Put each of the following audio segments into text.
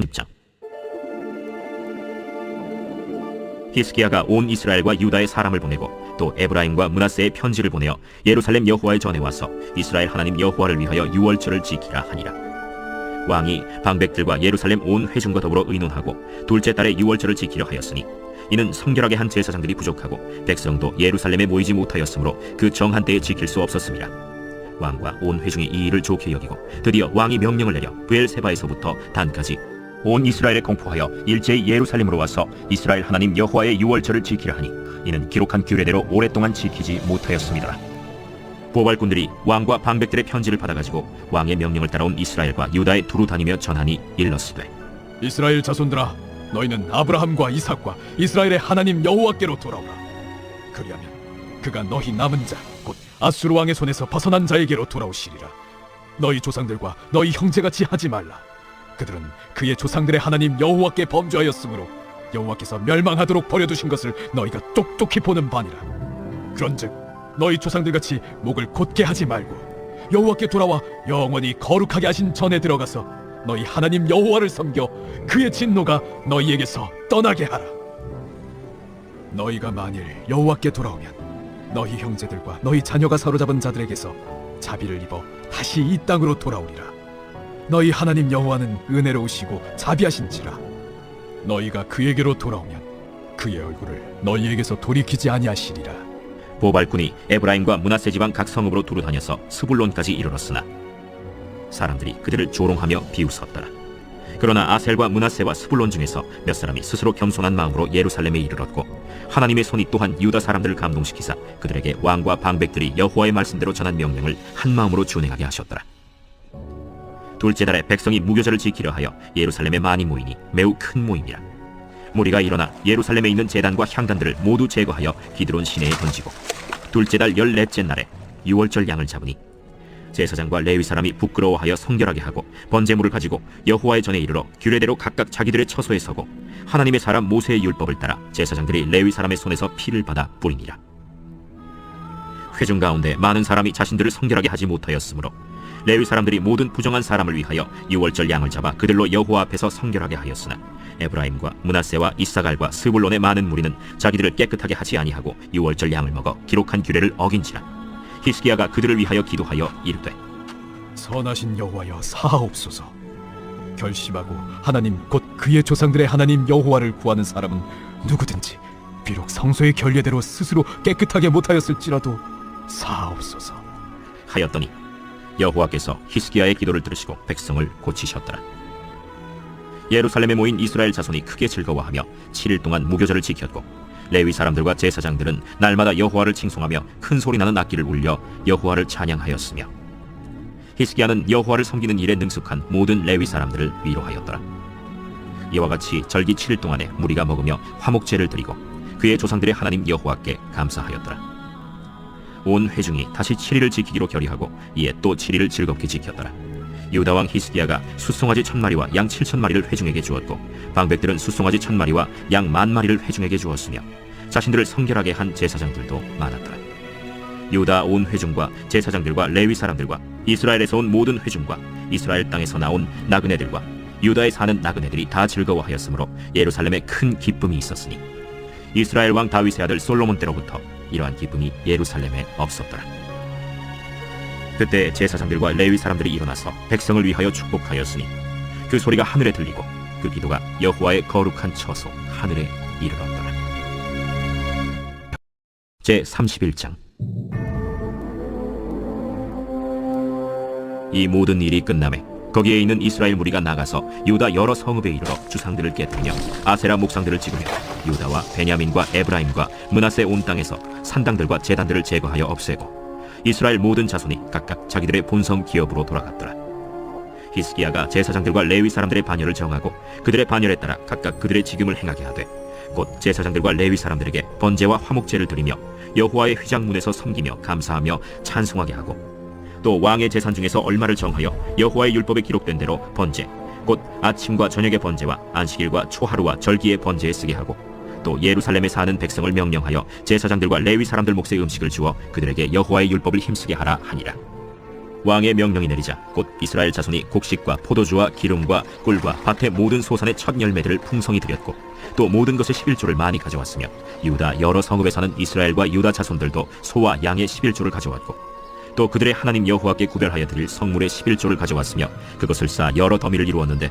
30장 히스기야가 온 이스라엘과 유다의 사람을 보내고 또 에브라임과 문하세의 편지를 보내어 예루살렘 여호와의 전에 와서 이스라엘 하나님 여호와를 위하여 유월절을 지키라 하니라. 왕이 방백들과 예루살렘 온 회중과 더불어 의논하고 둘째 달에 유월절을 지키려 하였으니 이는 성결하게 한 제사장들이 부족하고 백성도 예루살렘에 모이지 못하였으므로 그 정한 때에 지킬 수 없었습니다. 왕과 온 회중이 이 일을 좋게 여기고 드디어 왕이 명령을 내려 브엘세바에서부터 단까지 온 이스라엘에 공포하여 일제히 예루살렘으로 와서 이스라엘 하나님 여호와의 유월절을 지키려 하니 이는 기록한 규례대로 오랫동안 지키지 못하였습니다. 보발꾼들이 왕과 방백들의 편지를 받아가지고 왕의 명령을 따라온 이스라엘과 유다에 두루 다니며 전하니 일렀으되 이스라엘 자손들아 너희는 아브라함과 이삭과 이스라엘의 하나님 여호와께로 돌아오라. 그리하면 그가 너희 남은 자 곧 아수르 왕의 손에서 벗어난 자에게로 돌아오시리라. 너희 조상들과 너희 형제같이 하지 말라 그들은 그의 조상들의 하나님 여호와께 범죄하였으므로 여호와께서 멸망하도록 버려두신 것을 너희가 똑똑히 보는 바니라 그런즉 너희 조상들 같이 목을 곧게 하지 말고 여호와께 돌아와 영원히 거룩하게 하신 전에 들어가서 너희 하나님 여호와를 섬겨 그의 진노가 너희에게서 떠나게 하라. 너희가 만일 여호와께 돌아오면 너희 형제들과 너희 자녀가 사로잡은 자들에게서 자비를 입어 다시 이 땅으로 돌아오리라. 너희 하나님 여호와는 은혜로우시고 자비하신지라. 너희가 그에게로 돌아오면 그의 얼굴을 너희에게서 돌이키지 아니하시리라. 보발꾼이 에브라임과 문하세 지방 각 성읍으로 두루 다녀서 스불론까지 이르렀으나 사람들이 그들을 조롱하며 비웃었더라. 그러나 아셀과 문하세와 스불론 중에서 몇 사람이 스스로 겸손한 마음으로 예루살렘에 이르렀고 하나님의 손이 또한 유다 사람들을 감동시키사 그들에게 왕과 방백들이 여호와의 말씀대로 전한 명령을 한 마음으로 준행하게 하셨더라. 둘째 달에 백성이 무교절을 지키려 하여 예루살렘에 많이 모이니 매우 큰 모임이라. 무리가 일어나 예루살렘에 있는 제단과 향단들을 모두 제거하여 기드론 시내에 던지고 둘째 달 열넷째 날에 유월절 양을 잡으니 제사장과 레위 사람이 부끄러워하여 성결하게 하고 번제물을 가지고 여호와의 전에 이르러 규례대로 각각 자기들의 처소에 서고 하나님의 사람 모세의 율법을 따라 제사장들이 레위 사람의 손에서 피를 받아 뿌리니라 회중 가운데 많은 사람이 자신들을 성결하게 하지 못하였으므로 레위 사람들이 모든 부정한 사람을 위하여 유월절 양을 잡아 그들로 여호와 앞에서 성결하게 하였으나 에브라임과 문하세와 이사갈과 스불론의 많은 무리는 자기들을 깨끗하게 하지 아니하고 유월절 양을 먹어 기록한 규례를 어긴지라 히스기야가 그들을 위하여 기도하여 이르되 선하신 여호와여 사하옵소서. 결심하고 하나님 곧 그의 조상들의 하나님 여호와를 구하는 사람은 누구든지 비록 성소의 결례대로 스스로 깨끗하게 못하였을지라도 사하옵소서. 하였더니 여호와께서 히스기야의 기도를 들으시고 백성을 고치셨더라. 예루살렘에 모인 이스라엘 자손이 크게 즐거워하며 7일 동안 무교절을 지켰고 레위 사람들과 제사장들은 날마다 여호와를 칭송하며 큰 소리 나는 악기를 울려 여호와를 찬양하였으며 히스기야는 여호와를 섬기는 일에 능숙한 모든 레위 사람들을 위로하였더라. 이와 같이 절기 7일 동안에 무리가 먹으며 화목제를 드리고 그의 조상들의 하나님 여호와께 감사하였더라. 온 회중이 다시 7일을 지키기로 결의하고 이에 또 7일을 즐겁게 지켰더라. 유다 왕 히스기야가 수송아지 천 마리와 양 칠천 마리를 회중에게 주었고 방백들은 수송아지 천 마리와 양 만 마리를 회중에게 주었으며 자신들을 성결하게 한 제사장들도 많았더라. 유다 온 회중과 제사장들과 레위 사람들과 이스라엘에서 온 모든 회중과 이스라엘 땅에서 나온 나그네들과 유다에 사는 나그네들이 다 즐거워하였으므로 예루살렘에 큰 기쁨이 있었으니 이스라엘 왕 다윗의 아들 솔로몬 때로부터 이러한 기쁨이 예루살렘에 없었더라. 그때 제사장들과 레위 사람들이 일어나서 백성을 위하여 축복하였으니 그 소리가 하늘에 들리고 그 기도가 여호와의 거룩한 처소 하늘에 이르렀더라. 제 31장 이 모든 일이 끝남에 거기에 있는 이스라엘 무리가 나가서 유다 여러 성읍에 이르러 주상들을 깨뜨리며 아세라 목상들을 찍으며 유다와 베냐민과 에브라임과 문하세 온 땅에서 산당들과 제단들을 제거하여 없애고 이스라엘 모든 자손이 각각 자기들의 본성 기업으로 돌아갔더라. 히스기야가 제사장들과 레위 사람들의 반열을 정하고 그들의 반열에 따라 각각 그들의 직임을 행하게 하되 곧 제사장들과 레위 사람들에게 번제와 화목제를 드리며 여호와의 휘장문에서 섬기며 감사하며 찬송하게 하고 또 왕의 재산 중에서 얼마를 정하여 여호와의 율법에 기록된 대로 번제 곧 아침과 저녁의 번제와 안식일과 초하루와 절기의 번제에 쓰게 하고 또 예루살렘에 사는 백성을 명령하여 제사장들과 레위 사람들 몫의 음식을 주어 그들에게 여호와의 율법을 힘쓰게 하라 하니라. 왕의 명령이 내리자 곧 이스라엘 자손이 곡식과 포도주와 기름과 꿀과 밭의 모든 소산의 첫 열매들을 풍성히 드렸고 또 모든 것의 11조를 많이 가져왔으며 유다 여러 성읍에 사는 이스라엘과 유다 자손들도 소와 양의 11조를 가져왔고 또 그들의 하나님 여호와께 구별하여 드릴 성물의 11조를 가져왔으며 그것을 쌓아 여러 더미를 이루었는데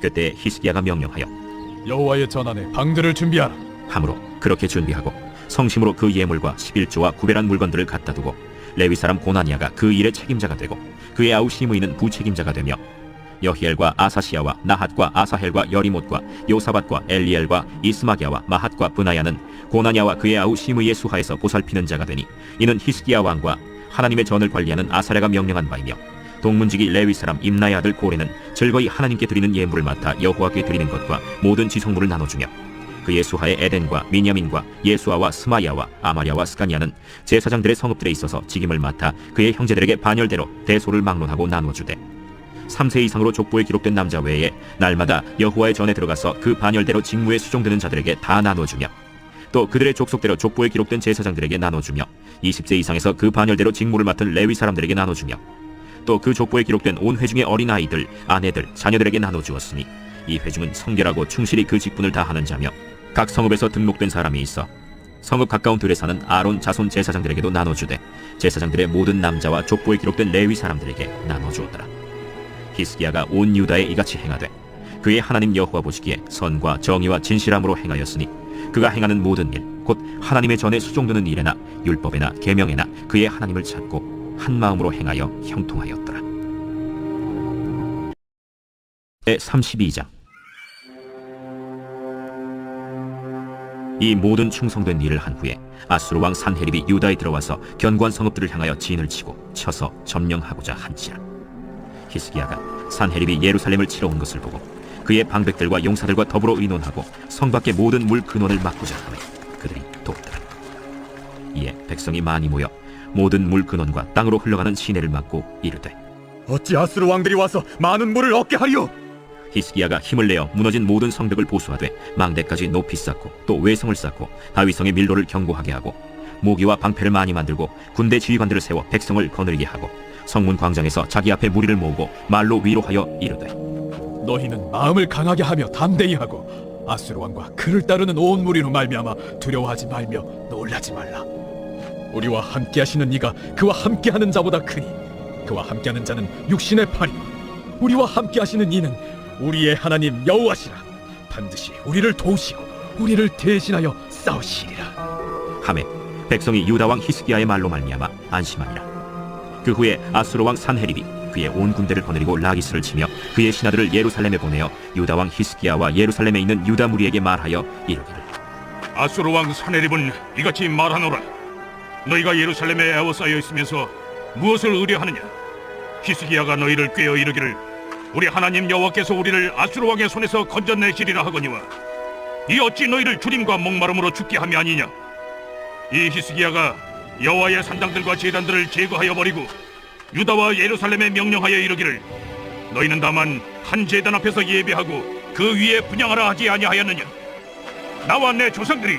그때 히스기야가 명령하여 여호와의 전안에 방들을 준비하라. 함으로 그렇게 준비하고 성심으로 그 예물과 11조와 구별한 물건들을 갖다 두고 레위 사람 고나니아가 그 일의 책임자가 되고 그의 아우 시므이는 부책임자가 되며 여히엘과 아사시아와 나핫과 아사헬과 여리못과 요사밭과 엘리엘과 이스마기야와 마핫과 브나야는 고나니아와 그의 아우 시므이의 수하에서 보살피는 자가 되니 이는 히스기야 왕과 하나님의 전을 관리하는 아사랴가 명령한 바이며 동문지기 레위 사람 임나의 아들 고레는 즐거이 하나님께 드리는 예물을 맡아 여호와께 드리는 것과 모든 지성물을 나눠주며 그의 수하의 에덴과 미냐민과 예수아와 스마야와 아마랴와 스가니아는 제사장들의 성읍들에 있어서 직임을 맡아 그의 형제들에게 반열대로 대소를 막론하고 나누어주되 3세 이상으로 족보에 기록된 남자 외에 날마다 여호와의 전에 들어가서 그 반열대로 직무에 수종되는 자들에게 다 나눠주며 또 그들의 족속대로 족보에 기록된 제사장들에게 나눠주며 20세 이상에서 그 반열대로 직무를 맡은 레위 사람들에게 나눠주며 또 그 족보에 기록된 온 회중의 어린 아이들, 아내들, 자녀들에게 나눠주었으니 이 회중은 성결하고 충실히 그 직분을 다하는 자며 각 성읍에서 등록된 사람이 있어 성읍 가까운 들에 사는 아론 자손 제사장들에게도 나눠주되 제사장들의 모든 남자와 족보에 기록된 레위 사람들에게 나눠주었더라. 히스기야가 온 유다에 이같이 행하되 그의 하나님 여호와 보시기에 선과 정의와 진실함으로 행하였으니 그가 행하는 모든 일 곧 하나님의 전에 수종드는 일에나 율법에나 계명에나 그의 하나님을 찾고 한 마음으로 행하여 형통하였더라. 제 32장. 이 모든 충성된 일을 한 후에 아수르 왕 산헤립이 유다에 들어와서 견고한 성읍들을 향하여 진을 치고 쳐서 점령하고자 한지라. 히스기야가 산헤립이 예루살렘을 치러 온 것을 보고 그의 방백들과 용사들과 더불어 의논하고 성 밖의 모든 물 근원을 막고자 하매 그들이 돕더라. 이에 백성이 많이 모여 모든 물 근원과 땅으로 흘러가는 시내를 막고 이르되 어찌 아수르 왕들이 와서 많은 물을 얻게 하리요? 히스기야가 힘을 내어 무너진 모든 성벽을 보수하되 망대까지 높이 쌓고 또 외성을 쌓고 다윗성의 밀로를 견고하게 하고 모기와 방패를 많이 만들고 군대 지휘관들을 세워 백성을 거느리게 하고 성문 광장에서 자기 앞에 무리를 모으고 말로 위로하여 이르되 너희는 마음을 강하게 하며 담대히 하고 아수르 왕과 그를 따르는 온 무리로 말미암아 두려워하지 말며 놀라지 말라. 우리와 함께하시는 이가 그와 함께하는 자보다 크니 그와 함께하는 자는 육신의 팔이요 우리와 함께하시는 이는 우리의 하나님 여호와시라. 반드시 우리를 도우시고 우리를 대신하여 싸우시리라. 하매 백성이 유다 왕 히스기야의 말로 말미암아 안심하니라. 그 후에 아수르 왕 산헤립이 그의 온 군대를 거느리고 라기스를 치며 그의 신하들을 예루살렘에 보내어 유다 왕 히스기야와 예루살렘에 있는 유다 무리에게 말하여 이르기를. 아수르 왕 사네립은 이같이 말하노라 너희가 예루살렘에 에워싸여 있으면서 무엇을 의뢰하느냐? 히스기야가 너희를 꾀어 이르기를 우리 하나님 여호와께서 우리를 아수르 왕의 손에서 건져내시리라 하거니와 이 어찌 너희를 주림과 목마름으로 죽게 함이 아니냐? 이 히스기야가 여호와의 산당들과 제단들을 제거하여 버리고 유다와 예루살렘에 명령하여 이르기를 너희는 다만 한 제단 앞에서 예배하고 그 위에 분양하라 하지 아니하였느냐? 나와 내 조상들이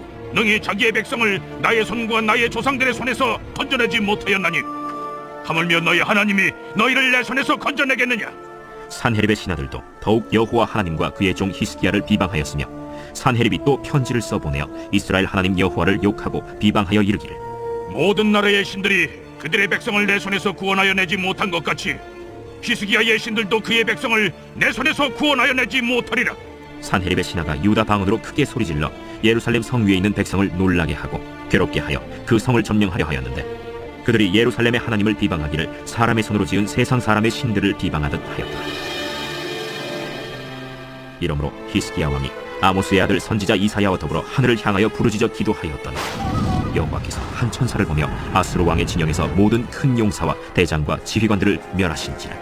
능히 자기의 백성을 나의 손과 나의 조상들의 손에서 건져내지 못하였나니 하물며 너희 하나님이 너희를 내 손에서 건져내겠느냐 산헤립의 신하들도 더욱 여호와 하나님과 그의 종 히스기야를 비방하였으며 산헤립이 또 편지를 써보내어 이스라엘 하나님 여호와를 욕하고 비방하여 이르기를 모든 나라의 신들이 그들의 백성을 내 손에서 구원하여 내지 못한 것 같이 히스기야의 신들도 그의 백성을 내 손에서 구원하여 내지 못하리라. 산헤립의 신하가 유다 방언으로 크게 소리질러 예루살렘 성 위에 있는 백성을 놀라게 하고 괴롭게 하여 그 성을 점령하려 하였는데 그들이 예루살렘의 하나님을 비방하기를 사람의 손으로 지은 세상 사람의 신들을 비방하듯 하였다. 이러므로 히스기야 왕이 아모스의 아들 선지자 이사야와 더불어 하늘을 향하여 부르짖어 기도하였더니 여호와께서 한 천사를 보며 아수르 왕의 진영에서 모든 큰 용사와 대장과 지휘관들을 멸하신지라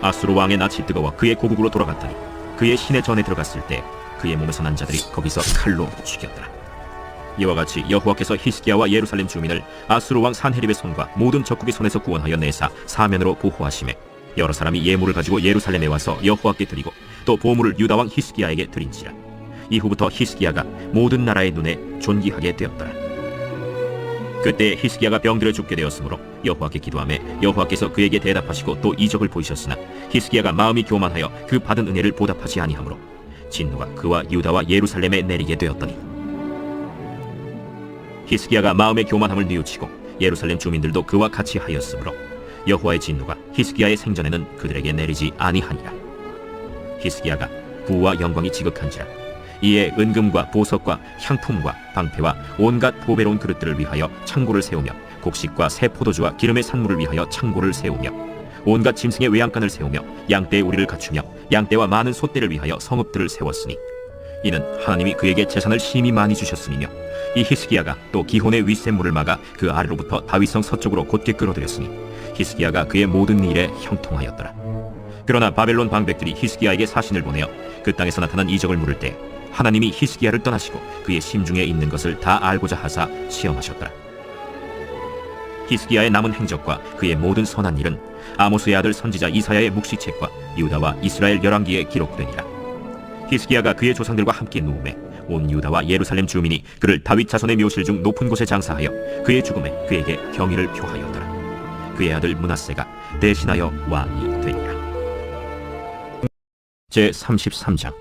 아수르 왕의 낯이 뜨거워 그의 고국으로 돌아갔더니 그의 신의 전에 들어갔을 때 그의 몸에서 난 자들이 거기서 칼로 죽였더라. 이와 같이 여호와께서 히스기야와 예루살렘 주민을 아수르 왕 산헤립의 손과 모든 적국의 손에서 구원하여 내사 사면으로 보호하심에 여러 사람이 예물을 가지고 예루살렘에 와서 여호와께 드리고 또 보물을 유다 왕 히스기야에게 드린지라. 이후부터 히스기야가 모든 나라의 눈에 존귀하게 되었더라. 그때 히스기야가 병들어 죽게 되었으므로 여호와께 기도하며 여호와께서 그에게 대답하시고 또 이적을 보이셨으나 히스기야가 마음이 교만하여 그 받은 은혜를 보답하지 아니하므로 진노가 그와 유다와 예루살렘에 내리게 되었더니 히스기야가 마음의 교만함을 뉘우치고 예루살렘 주민들도 그와 같이 하였으므로 여호와의 진노가 히스기야의 생전에는 그들에게 내리지 아니하니라. 히스기야가 부와 영광이 지극한지라 이에 은금과 보석과 향품과 방패와 온갖 보배로운 그릇들을 위하여 창고를 세우며 곡식과 새 포도주와 기름의 산물을 위하여 창고를 세우며 온갖 짐승의 외양간을 세우며 양떼의 우리를 갖추며 양떼와 많은 소떼를 위하여 성읍들을 세웠으니 이는 하나님이 그에게 재산을 심히 많이 주셨음이며 이 히스기야가 또 기혼의 윗샘물을 막아 그 아래로부터 다윗성 서쪽으로 곧게 끌어들였으니 히스기야가 그의 모든 일에 형통하였더라 그러나 바벨론 방백들이 히스기야에게 사신을 보내어 그 땅에서 나타난 이적을 물을 때 하나님이 히스기야를 떠나시고 그의 심중에 있는 것을 다 알고자 하사 시험하셨더라. 히스기야의 남은 행적과 그의 모든 선한 일은 아모스의 아들 선지자 이사야의 묵시책과 유다와 이스라엘 열왕기에 기록되니라. 히스기야가 그의 조상들과 함께 누움에 온 유다와 예루살렘 주민이 그를 다윗 자손의 묘실 중 높은 곳에 장사하여 그의 죽음에 그에게 경의를 표하였더라. 그의 아들 문하세가 대신하여 왕이 되니라. 제 33장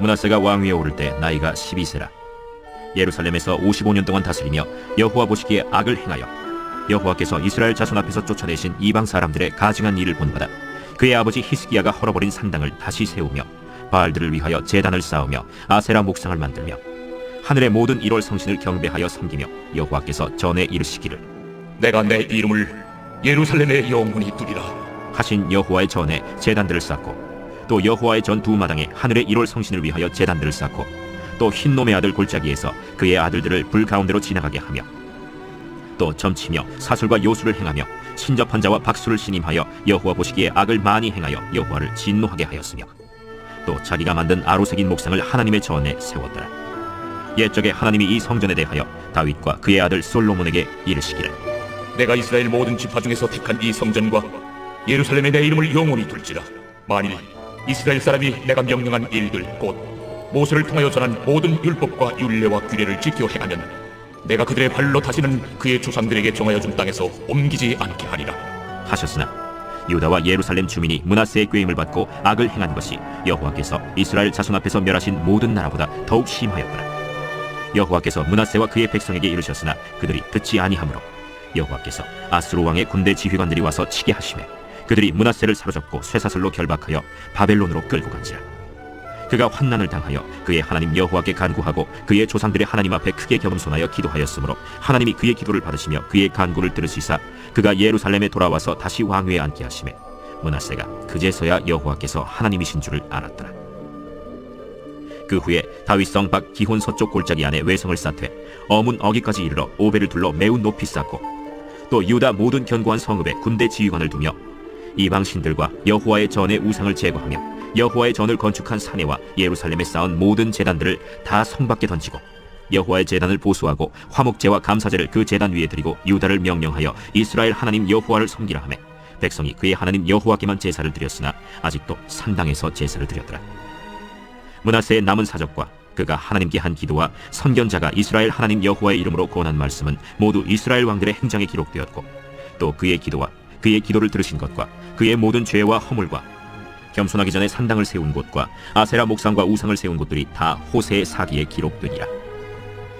문하세가 왕위에 오를 때 나이가 12세라 예루살렘에서 55년 동안 다스리며 여호와 보시기에 악을 행하여 여호와께서 이스라엘 자손 앞에서 쫓아내신 이방 사람들의 가증한 일을 본받아 그의 아버지 히스기야가 헐어버린 산당을 다시 세우며 바알들을 위하여 제단을 쌓으며 아세라 목상을 만들며 하늘의 모든 일월 성신을 경배하여 섬기며 여호와께서 전에 이르시기를 내가 내 이름을 예루살렘에 영원히 두리라. 하신 여호와의 전에 제단들을 쌓고 또 여호와의 전 두 마당에 하늘의 일월 성신을 위하여 제단들을 쌓고 또 흰놈의 아들 골짜기에서 그의 아들들을 불 가운데로 지나가게 하며 또 점치며 사술과 요술을 행하며 신접한 자와 박수를 신임하여 여호와 보시기에 악을 많이 행하여 여호와를 진노하게 하였으며 또 자기가 만든 아로색인 목상을 하나님의 전에 세웠더라 옛적에 하나님이 이 성전에 대하여 다윗과 그의 아들 솔로몬에게 이르시기를 내가 이스라엘 모든 지파 중에서 택한 이 성전과 예루살렘에 내 이름을 영원히 둘지라. 만일 이스라엘 사람이 내가 명령한 일들 곧 모세를 통하여 전한 모든 율법과 율례와 규례를 지켜 행하면 내가 그들의 발로 다시는 그의 조상들에게 정하여 준 땅에서 옮기지 않게 하리라. 하셨으나 유다와 예루살렘 주민이 문하세의 꾀임을 받고 악을 행한 것이 여호와께서 이스라엘 자손 앞에서 멸하신 모든 나라보다 더욱 심하였더라. 여호와께서 문하세와 그의 백성에게 이르셨으나 그들이 듣지 아니하므로 여호와께서 아스루 왕의 군대 지휘관들이 와서 치게 하심에 그들이 문하세를 사로잡고 쇠사슬로 결박하여 바벨론으로 끌고 간지라. 그가 환난을 당하여 그의 하나님 여호와께 간구하고 그의 조상들의 하나님 앞에 크게 겸손하여 기도하였으므로 하나님이 그의 기도를 받으시며 그의 간구를 들으시사 그가 예루살렘에 돌아와서 다시 왕위에 앉게 하심에 문하세가 그제서야 여호와께서 하나님이신 줄을 알았더라. 그 후에 다윗성 밖 기혼 서쪽 골짜기 안에 외성을 쌓되 어문 어기까지 이르러 오배를 둘러 매우 높이 쌓고 또 유다 모든 견고한 성읍에 군대 지휘관을 두며 이방 신들과 여호와의 전의 우상을 제거하며 여호와의 전을 건축한 사내와 예루살렘에 쌓은 모든 제단들을 다 성 밖에 던지고 여호와의 제단을 보수하고 화목제와 감사제를 그 제단 위에 드리고 유다를 명령하여 이스라엘 하나님 여호와를 섬기라 하매 백성이 그의 하나님 여호와께만 제사를 드렸으나 아직도 산당에서 제사를 드렸더라. 문하세의 남은 사적과 그가 하나님께 한 기도와 선견자가 이스라엘 하나님 여호와의 이름으로 권한 말씀은 모두 이스라엘 왕들의 행장에 기록되었고 또 그의 기도와 그의 기도를 들으신 것과 그의 모든 죄와 허물과 겸손하기 전에 산당을 세운 곳과 아세라 목상과 우상을 세운 곳들이 다 호세의 사기에 기록되니라.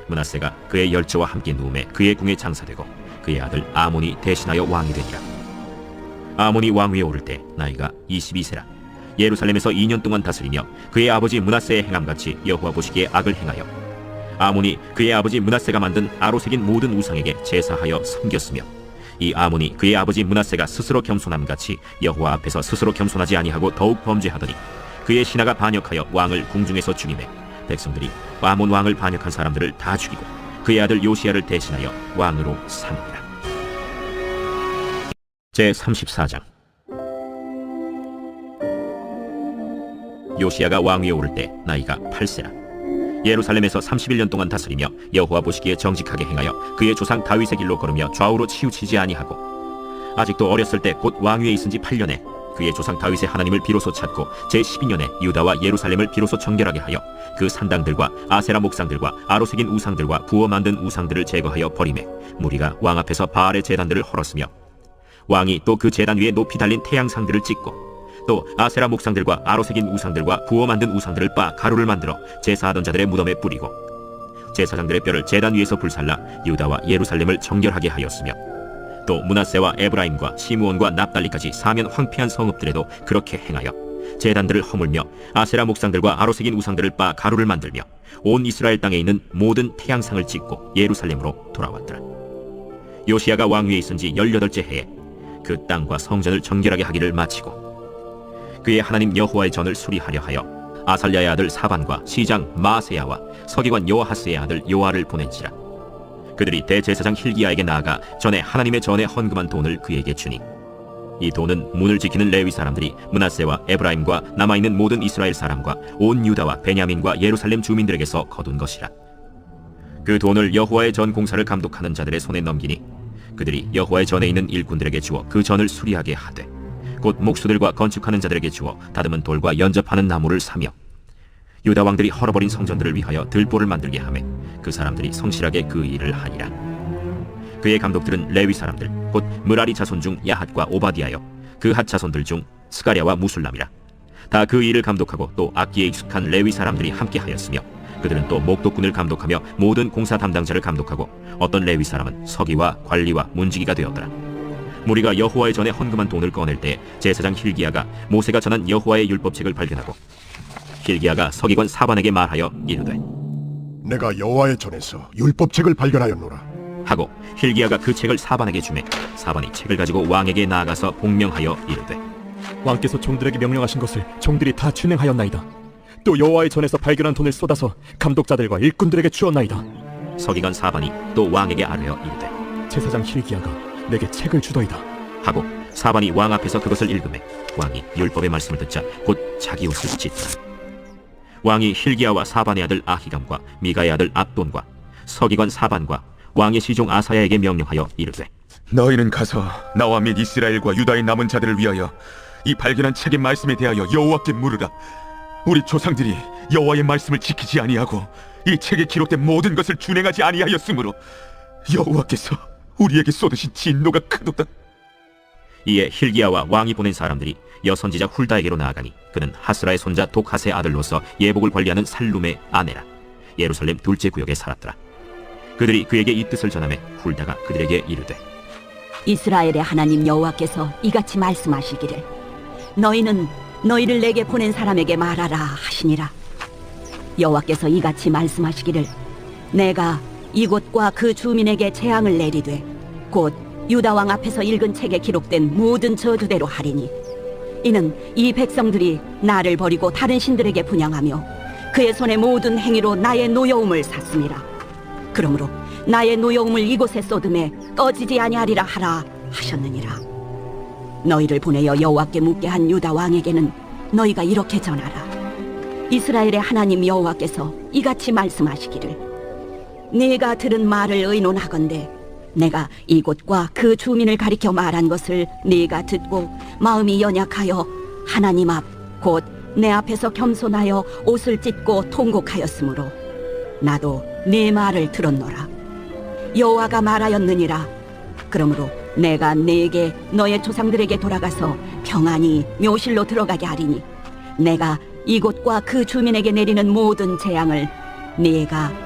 문하세가 그의 열조와 함께 누움에 그의 궁에 장사되고 그의 아들 아몬이 대신하여 왕이 되니라. 아몬이 왕위에 오를 때 나이가 22세라. 예루살렘에서 2년 동안 다스리며 그의 아버지 문하세의 행함같이 여호와 보시기에 악을 행하여 아몬이 그의 아버지 문하세가 만든 아로색인 모든 우상에게 제사하여 섬겼으며 이 아몬이 그의 아버지 문하세가 스스로 겸손함같이 여호와 앞에서 스스로 겸손하지 아니하고 더욱 범죄하더니 그의 신하가 반역하여 왕을 궁중에서 죽이매 백성들이 아몬 왕을 반역한 사람들을 다 죽이고 그의 아들 요시야를 대신하여 왕으로 삼니라. 제 34장. 요시야가 왕위에 오를 때 나이가 8세라 예루살렘에서 31년 동안 다스리며 여호와 보시기에 정직하게 행하여 그의 조상 다윗의 길로 걸으며 좌우로 치우치지 아니하고 아직도 어렸을 때 곧 왕위에 있은 지 8년에 그의 조상 다윗의 하나님을 비로소 찾고 제 12년에 유다와 예루살렘을 비로소 정결하게 하여 그 산당들과 아세라 목상들과 아로색인 우상들과 부어 만든 우상들을 제거하여 버리매 무리가 왕 앞에서 바알의 제단들을 헐었으며 왕이 또그 제단 위에 높이 달린 태양상들을 찍고 또 아세라 목상들과 아로색인 우상들과 부어 만든 우상들을 빻 가루를 만들어 제사하던 자들의 무덤에 뿌리고 제사장들의 뼈를 제단 위에서 불살라 유다와 예루살렘을 정결하게 하였으며 또 문하세와 에브라임과 시므온과 납달리까지 사면 황폐한 성읍들에도 그렇게 행하여 제단들을 허물며 아세라 목상들과 아로색인 우상들을 빻 가루를 만들며 온 이스라엘 땅에 있는 모든 태양상을 찍고 예루살렘으로 돌아왔더라. 요시야가 왕위에 있은 지 열여덟째 해에 그 땅과 성전을 정결하게 하기를 마치고 그의 하나님 여호와의 전을 수리하려 하여 아살랴의 아들 사반과 시장 마세야와 서기관 요하스의 아들 요아를 보낸지라. 그들이 대제사장 힐기야에게 나아가 전에 하나님의 전에 헌금한 돈을 그에게 주니 이 돈은 문을 지키는 레위 사람들이 문하세와 에브라임과 남아 있는 모든 이스라엘 사람과 온 유다와 베냐민과 예루살렘 주민들에게서 거둔 것이라. 그 돈을 여호와의 전 공사를 감독하는 자들의 손에 넘기니 그들이 여호와의 전에 있는 일꾼들에게 주어 그 전을 수리하게 하되 곧 목수들과 건축하는 자들에게 주어 다듬은 돌과 연접하는 나무를 사며 유다 왕들이 헐어버린 성전들을 위하여 들보를 만들게 하매 그 사람들이 성실하게 그 일을 하니라. 그의 감독들은 레위 사람들 곧 무라리 자손 중 야핫과 오바디아여 그핫 자손들 중 스가랴와 무술람이라. 다 그 일을 감독하고 또 악기에 익숙한 레위 사람들이 함께 하였으며 그들은 또 목독군을 감독하며 모든 공사 담당자를 감독하고 어떤 레위 사람은 서기와 관리와 문지기가 되었더라 무리가 여호와의 전에 헌금한 돈을 꺼낼 때 제사장 힐기야가 모세가 전한 여호와의 율법책을 발견하고 힐기야가 서기관 사반에게 말하여 이르되 내가 여호와의 전에서 율법책을 발견하였노라. 하고 힐기야가 그 책을 사반에게 주매 사반이 책을 가지고 왕에게 나아가서 복명하여 이르되 왕께서 종들에게 명령하신 것을 종들이 다 준행하였나이다. 또 여호와의 전에서 발견한 돈을 쏟아서 감독자들과 일꾼들에게 주었나이다. 서기관 사반이 또 왕에게 아뢰어 이르되 제사장 힐기야가 내게 책을 주더이다. 하고 사반이 왕 앞에서 그것을 읽음에 왕이 율법의 말씀을 듣자 곧 자기 옷을 찢더라 왕이 힐기야와 사반의 아들 아히감과 미가의 아들 압돈과 서기관 사반과 왕의 시종 아사야에게 명령하여 이르되 너희는 가서 나와 및 이스라엘과 유다의 남은 자들을 위하여 이 발견한 책의 말씀에 대하여 여호와께 물으라. 우리 조상들이 여호와의 말씀을 지키지 아니하고 이 책에 기록된 모든 것을 준행하지 아니하였으므로 여호와께서 우리에게 쏟으신 진노가 크도다. 이에 힐기야와 왕이 보낸 사람들이 여선지자 훌다에게로 나아가니 그는 하스라의 손자 독하스의 아들로서 예복을 관리하는 살룸의 아내라 예루살렘 둘째 구역에 살았더라 그들이 그에게 이 뜻을 전하매 훌다가 그들에게 이르되 이스라엘의 하나님 여호와께서 이같이 말씀하시기를 너희는 너희를 내게 보낸 사람에게 말하라 하시니라 여호와께서 이같이 말씀하시기를 내가 이곳과 그 주민에게 재앙을 내리되 곧 유다 왕 앞에서 읽은 책에 기록된 모든 저주대로 하리니 이는 이 백성들이 나를 버리고 다른 신들에게 분양하며 그의 손의 모든 행위로 나의 노여움을 샀습니다 그러므로 나의 노여움을 이곳에 쏟음에 꺼지지 아니하리라 하라 하셨느니라. 너희를 보내어 여호와께 묻게 한 유다 왕에게는 너희가 이렇게 전하라. 이스라엘의 하나님 여호와께서 이같이 말씀하시기를 네가 들은 말을 의논하건대 내가 이곳과 그 주민을 가리켜 말한 것을 네가 듣고 마음이 연약하여 하나님 앞 곧 내 앞에서 겸손하여 옷을 찢고 통곡하였으므로 나도 네 말을 들었노라. 여호와가 말하였느니라. 그러므로 내가 네게 너의 조상들에게 돌아가서 평안히 묘실로 들어가게 하리니 내가 이곳과 그 주민에게 내리는 모든 재앙을 네가